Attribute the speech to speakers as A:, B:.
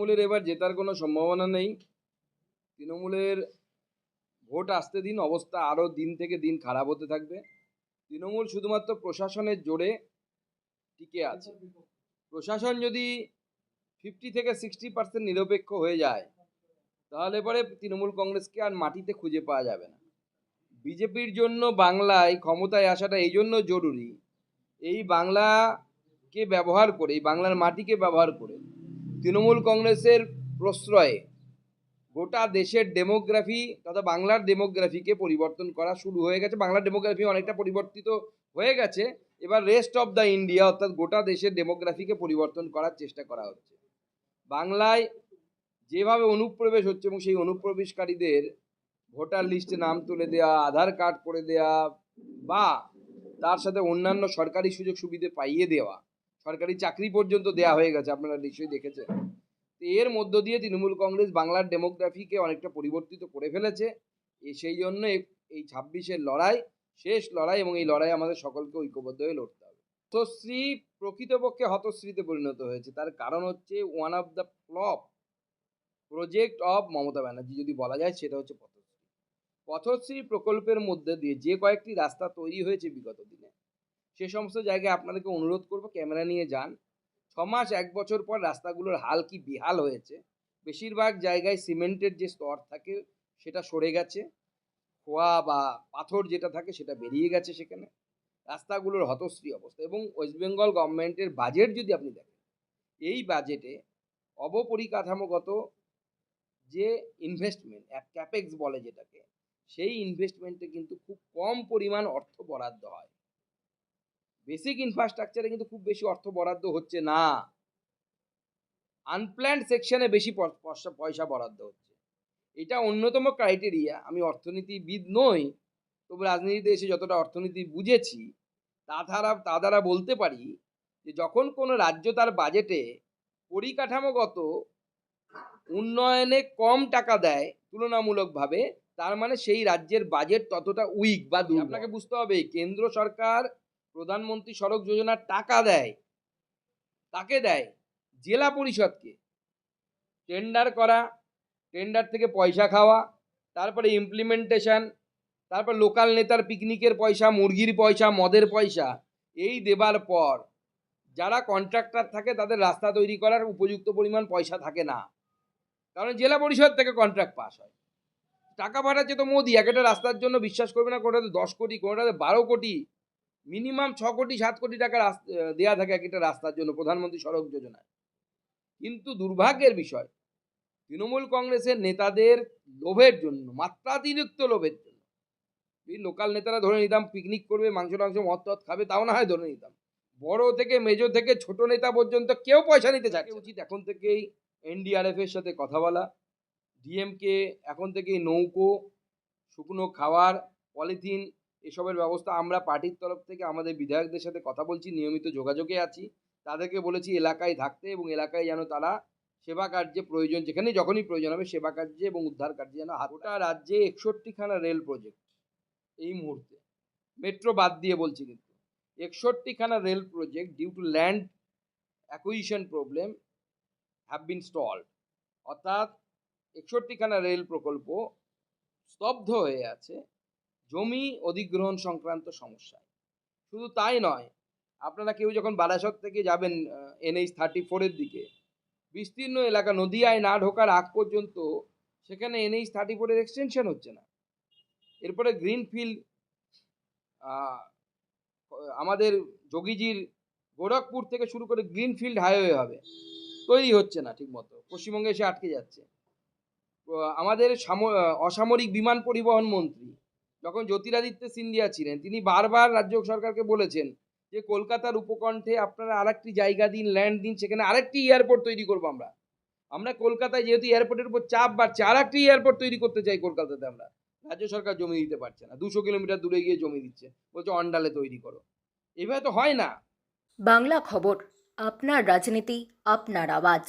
A: তৃণমূলের এবার জেতার কোনো সম্ভাবনা নেই। তৃণমূলের ভোট আসতে দিন, অবস্থা আরও দিন থেকে দিন খারাপ হতে থাকবে। তৃণমূল শুধুমাত্র প্রশাসনের জোরে টিকে আছে। প্রশাসন যদি ফিফটি থেকে সিক্সটি পার্সেন্ট নিরপেক্ষ হয়ে যায়, তাহলে পরে তৃণমূল কংগ্রেসকে আর মাটিতে খুঁজে পাওয়া যাবে না। বিজেপির জন্য বাংলায় ক্ষমতায় আসাটা এই জন্য জরুরি। এই বাংলাকে ব্যবহার করে, এই বাংলার মাটিকে ব্যবহার করে তৃণমূল কংগ্রেসের প্রশ্রয়ে গোটা দেশের ডেমোগ্রাফি তথা বাংলার ডেমোগ্রাফিকে পরিবর্তন করা শুরু হয়ে গেছে। বাংলার ডেমোগ্রাফি অনেকটা পরিবর্তিত হয়ে গেছে। এবার রেস্ট অফ দ্য ইন্ডিয়া অর্থাৎ গোটা দেশের ডেমোগ্রাফিকে পরিবর্তন করার চেষ্টা করা হচ্ছে। বাংলায় যেভাবে অনুপ্রবেশ হচ্ছে এবং সেই অনুপ্রবেশকারীদের ভোটার লিস্টে নাম তুলে দেওয়া আধার কার্ড করে দেওয়া বা তার সাথে অন্যান্য সরকারি সুযোগ সুবিধে পাইয়ে দেওয়া সরকারি চাকরি পর্যন্ত দেওয়া হয়ে গেছে, আপনারা নিশ্চয়ই দেখেছেন। এর মধ্য দিয়ে তৃণমূল কংগ্রেস বাংলার ডেমোগ্রাফিকে অনেকটা পরিবর্তিত করে ফেলেছে। সেই জন্য এই ছাব্বিশের লড়াই, শেষ লড়াই এবং এই লড়াই আমাদের সকলকে ঐক্যবদ্ধ হয়ে লড়তে হবে। হতশ্রী প্রকৃতপক্ষে হতশ্রীতে পরিণত হয়েছে। তার কারণ হচ্ছে one of the flop project of Mamata Banerjee. যদি বলা যায় সেটা হচ্ছে পথশ্রী। পথশ্রী প্রকল্পের মধ্যে দিয়ে যে কয়েকটি রাস্তা তৈরি হয়েছে বিগত দিনে সে সমস্ত জায়গায় আপনাদেরকে অনুরোধ করব ক্যামেরা নিয়ে যান। ছ মাস, এক বছর পর রাস্তাগুলোর হাল কি বিহাল হয়েছে? বেশিরভাগ জায়গায় সিমেন্টের যে স্তর থাকে, সেটা সরে গেছে। খোয়া বা পাথর যেটা থাকে, সেটা বেরিয়ে গেছে সেখানে। রাস্তাগুলোর হতশ্রী অবস্থা। এবং ওয়েস্ট বেঙ্গল গভর্নমেন্টের বাজেট যদি আপনি দেখেন, এই বাজেটে অবপরিকাঠামোগত যে ইনভেস্টমেন্ট ক্যাপেক্স বলে যেটাকে, সেই ইনভেস্টমেন্টে কিন্তু খুব কম পরিমাণ অর্থ বরাদ্দ হয়। বেসিক ইনফ্রাস্ট্রাকচারে কিন্তু খুব বেশি অর্থ বরাদ্দ হচ্ছে না। আনপ্ল্যান্ড সেকশনে বেশি পয়সা বরাদ্দ হচ্ছে। এটা অন্যতম ক্রাইটেরিয়া আমি অর্থনীতিবিদ নই, তবু রাজনীতিতে এসে যতটা অর্থনীতি বুঝেছি, তা দ্বারা তা দ্বারা বলতে পারি যে যখন কোনো রাজ্য তার বাজেটে পরিকাঠামোগত উন্নয়নে কম টাকা দেয় তুলনামূলকভাবে, তার মানে সেই রাজ্যের বাজেট ততটা উইক বা আপনাকে বুঝতে হবে, কেন্দ্র সরকার প্রধানমন্ত্রী সড়ক যোজনার টাকা দেয়। তাকে দেয় জেলা পরিষদকে। টেন্ডার করা টেন্ডার থেকে পয়সা খাওয়া, তারপরে ইমপ্লিমেন্টেশন তারপর লোকাল নেতার পিকনিকের পয়সা, মুরগির পয়সা, মদের পয়সা, এই দেবার পর যারা কন্ট্রাক্টর থাকে তাদের রাস্তা তৈরি করার উপযুক্ত পরিমাণ পয়সা থাকে না। কারণ জেলা পরিষদ থেকে কন্ট্রাক্ট পাস হয়। টাকা পাঠাচ্ছে তো মোদি, এক একটা রাস্তার জন্য বিশ্বাস করবে না, কোনোটাতে দশ কোটি, কোনোটাতে বারো কোটি মিনিমাম ছ কোটি, সাত কোটি টাকা দেয়া থাকে এক একটা রাস্তার জন্য, প্রধানমন্ত্রী সড়ক যোজনায়। কিন্তু দুর্ভাগ্যের বিষয়, তৃণমূল কংগ্রেসের নেতাদের লোভের জন্য, মাত্রাতিরিক্ত লোভের জন্য, এই লোকাল নেতারা ধরে নিতাম পিকনিক করবে, মাংস টাংস মদ টদ খাবে, তাও না হয় ধরে নিতাম। বড় থেকে মেজো থেকে ছোট নেতা পর্যন্ত কেউ পয়সা নিতে চায় উচিত এখন থেকেই এনডিআরএফ এর সাথে কথা বলা ডিএমকে এখন থেকেই নৌকো, শুকনো খাওয়ার, পলিথিন এসবের ব্যবস্থা আমরা পার্টির তরফ থেকে আমাদের বিধায়কদের সাথে কথা বলছি নিয়মিত যোগাযোগে আছি। তাদেরকে বলেছি এলাকায় থাকতে এবং এলাকায় যেন তারা সেবা কার্যে প্রয়োজন যেখানে যখনই প্রয়োজন হবে সেবা কার্যে এবং উদ্ধার কার্যে যেন হাত গোটা রাজ্যে একষট্টিখানা রেল প্রজেক্ট এই মুহূর্তে। মেট্রো বাদ দিয়ে বলছি কিন্তু। একষট্টিখানা rail project due to land acquisition problem have been stalled অর্থাৎ একষট্টিখানা রেল প্রকল্প স্তব্ধ হয়ে আছে। জমি অধিগ্রহণ সংক্রান্ত সমস্যায়। শুধু তাই নয়, আপনারা কেউ যখন বারাসত থেকে যাবেন এনএইচ থার্টি ফোরের দিকে, বিস্তীর্ণ এলাকা নদিয়ায় না ঢোকার আগ পর্যন্ত সেখানে এনএইচ থার্টি ফোরের এক্সটেনশন হচ্ছে না। এরপরে গ্রিনফিল্ড আমাদের যোগীজির গোরখপুর থেকে শুরু করে গ্রিনফিল্ড হাইওয়ে হবে। তৈরি হচ্ছে না ঠিকমতো, পশ্চিমবঙ্গে এসে আটকে যাচ্ছে। আমাদের সাম- অসামরিক বিমান পরিবহন মন্ত্রী যখন জ্যোতিরাদিত্য সিন্ধিয়া ছিলেন, তিনি বারবার রাজ্য সরকারকে বলেছেন যে কলকাতার উপকণ্ঠে আপনারা আরেকটি জায়গা দিন ল্যান্ড দিন, সেখানে আরেকটি এয়ারপোর্ট তৈরি করব আমরা। আমরা কলকাতায় যেহেতু এয়ারপোর্টের উপর চাপ বাড়ছে আর একটি এয়ারপোর্ট তৈরি করতে চাই কলকাতাতে আমরা। রাজ্য সরকার জমি দিতে পারছে না, দুশো কিলোমিটার দূরে গিয়ে জমি দিচ্ছে, বলছে অন্ডালে তৈরি করো। এভাবে তো হয় না।
B: বাংলা খবর, আপনার রাজনীতি, আপনার আওয়াজ।